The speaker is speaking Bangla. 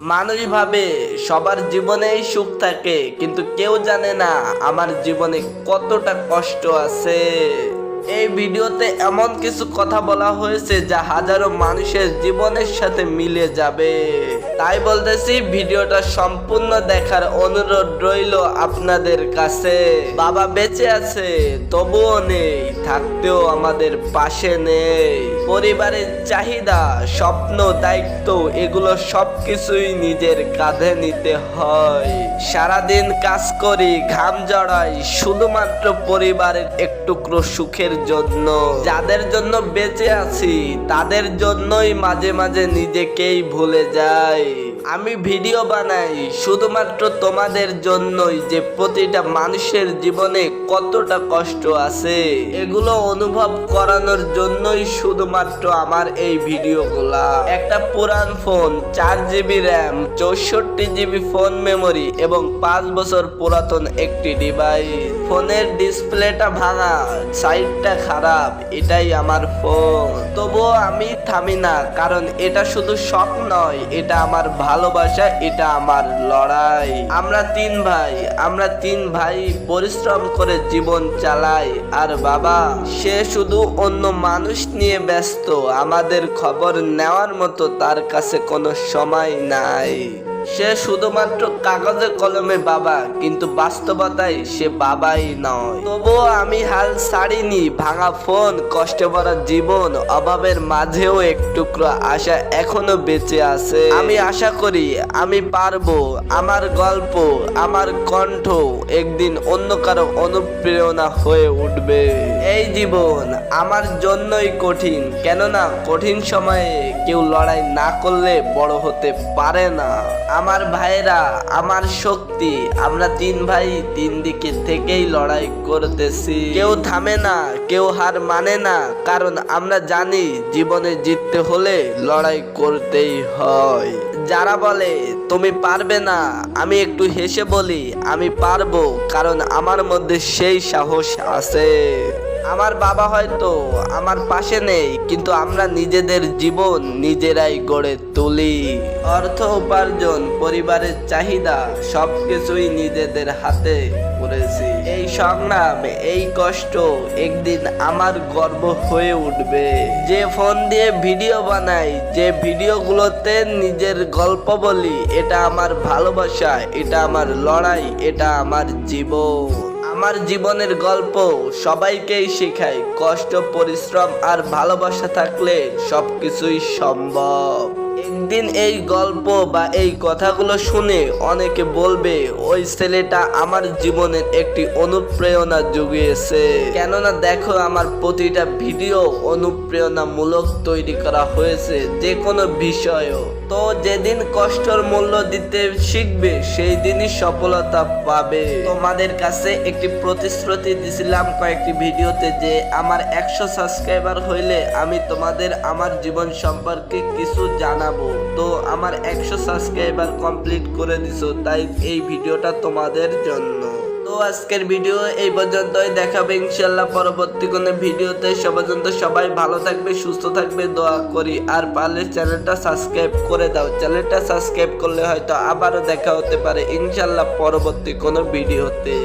মানুষ ভাবে সবার জীবনেই সুখ থাকে, কিন্তু কেউ জানে না আমার জীবনে কতটা কষ্ট আছে। এই ভিডিওতে এমন কিছু কথা বলা হয়েছে যা হাজারো মানুষের জীবনের সাথে মিলে যাবে। তাই বলতেছি, ভিডিওটা সম্পূর্ণ দেখার অনুরোধ রইল আপনাদের কাছে। বাবা বেঁচে আছে, তবুও নেই, থাকতেও আমাদের পাশে নেই। পরিবারের চাহিদা, স্বপ্ন, দায়িত্ব, এগুলো সবকিছুই নিজের কাঁধে নিতে হয়। সারাদিন কাজ করি, ঘাম জড়াই, শুধুমাত্র পরিবারের একটুকরো সুখের জন্য। যাদের জন্য বেঁচে আছি তাদের জন্যই মাঝে মাঝে নিজেকেই ভুলে যাই। আমি ভিডিও বানাই শুধুমাত্র তোমাদের জন্যই যে প্রতিটা মানুষের জীবনে কতটা কষ্ট আছে। এগুলো অনুভব করানোর জন্যই শুধুমাত্র আমার এই ভিডিওগুলা। একটা পুরান ফোন, চার জিবি র্যাম, চৌষট্টি জিবি ফোন মেমোরি এবং পাঁচ বছর পুরাতন একটি ডিভাইস। ফোনের ডিসপ্লেটা ভাঙা, সাইডটা খারাপ, এটাই আমার ফোন। তবুও আমি থামি না, কারণ এটা শুধু শখ নয়, এটা আমার ভালোবাসা, এটা আমার লড়াই। আমরা তিন ভাই, আমরা তিন ভাই পরিশ্রম করে জীবন চালাই। আর বাবা, সে শুধু অন্য মানুষ নিয়ে ব্যস্ত। আমাদের খবর নেওয়ার মতো তার কাছে কোনো সময় নাই। সে শুধুমাত্র কাগজে কলমে বাবা, কিন্তু বাস্তবতায় সে বাবাই নয়। তবুও আমি হাল ছাড়িনি, ভাঙা ফোন, কষ্টে ভরা জীবন, অভাবের মাঝেও এক টুকরো আশা এখনও বেঁচে আছে। আমি আশা করি, আমি পারব, আমার গল্প, আমার কণ্ঠ একদিন অন্য কারও অনুপ্রেরণা হয়ে উঠবে। এই জীবন আমার জন্যই কঠিন, কেননা কঠিন সময়ে কেউ লড়াই না করলে বড় হতে পারে না। আমার ভাইরা আমার শক্তি। আমরা তিন ভাই, তিন দিকে থেকেই লড়াই করতেছি। কেউ থামে না, কেউ হার মানে না, কারণ আমরা জানি জীবনে জিততে হলে লড়াই করতেই হয়। যারা বলে, তুমি পারবে না, আমি একটু হেসে বলি, আমি পারব, কারণ আমার মধ্যে সেই সাহস আছে। আমার বাবা হয়তো আমার পাশে নেই, কিন্তু আমরা নিজেদের জীবন নিজেরাই গড়ে তুলি। অর্থ উপার্জন, পরিবারের চাহিদা, সবকিছুই নিজেদের হাতে করেছি এই সংগ্রাম, এই কষ্ট একদিন আমার গর্ব হয়ে উঠবে। যে ফোন দিয়ে ভিডিও বানাই, যে ভিডিওগুলোতে নিজের গল্প বলি, এটা আমার ভালোবাসা, এটা আমার লড়াই, এটা আমার জীবন। আমার জীবনের গল্প সবাইকেই শেখায়। কষ্ট, পরিশ্রম আর ভালোবাসা থাকলে সবকিছুই সম্ভব। একদিন এই গল্প বা এই কথাগুলো শুনে অনেকে বলবে, ওই ছেলেটা আমার জীবনের একটি অনুপ্রেরণা জুগিয়েছে। কেননা দেখো, আমার প্রতিটা ভিডিও অনুপ্রেরণামূলক তৈরি করা হয়েছে যে কোনো বিষয়ও। তো যেদিন কষ্টর মূল্য দিতে শিখবে, সেই দিনই সফলতা পাবে। তোমাদের কাছে একটি প্রতিশ্রুতি দিছিলাম কয়েকটি ভিডিওতে যে, আমার একশো সাবস্ক্রাইবার হইলে আমি তোমাদের আমার জীবন সম্পর্কে কিছু জানাব। তো আমার একশো সাবস্ক্রাইবার কমপ্লিট করে দিছো, তাই এই ভিডিওটা তোমাদের জন্য। তো আজকের ভিডিও এই পর্যন্তই। দেখাবে ইনশাল্লাহ পরবর্তী কোনো ভিডিওতে। সে পর্যন্ত সবাই ভালো থাকবে, সুস্থ থাকবে, দোয়া করি। আর পারলে চ্যানেলটা সাবস্ক্রাইব করে দাও। চ্যানেলটা সাবস্ক্রাইব করলে হয়তো আবারও দেখা হতে পারে ইনশাল্লাহ পরবর্তী কোনো ভিডিওতে।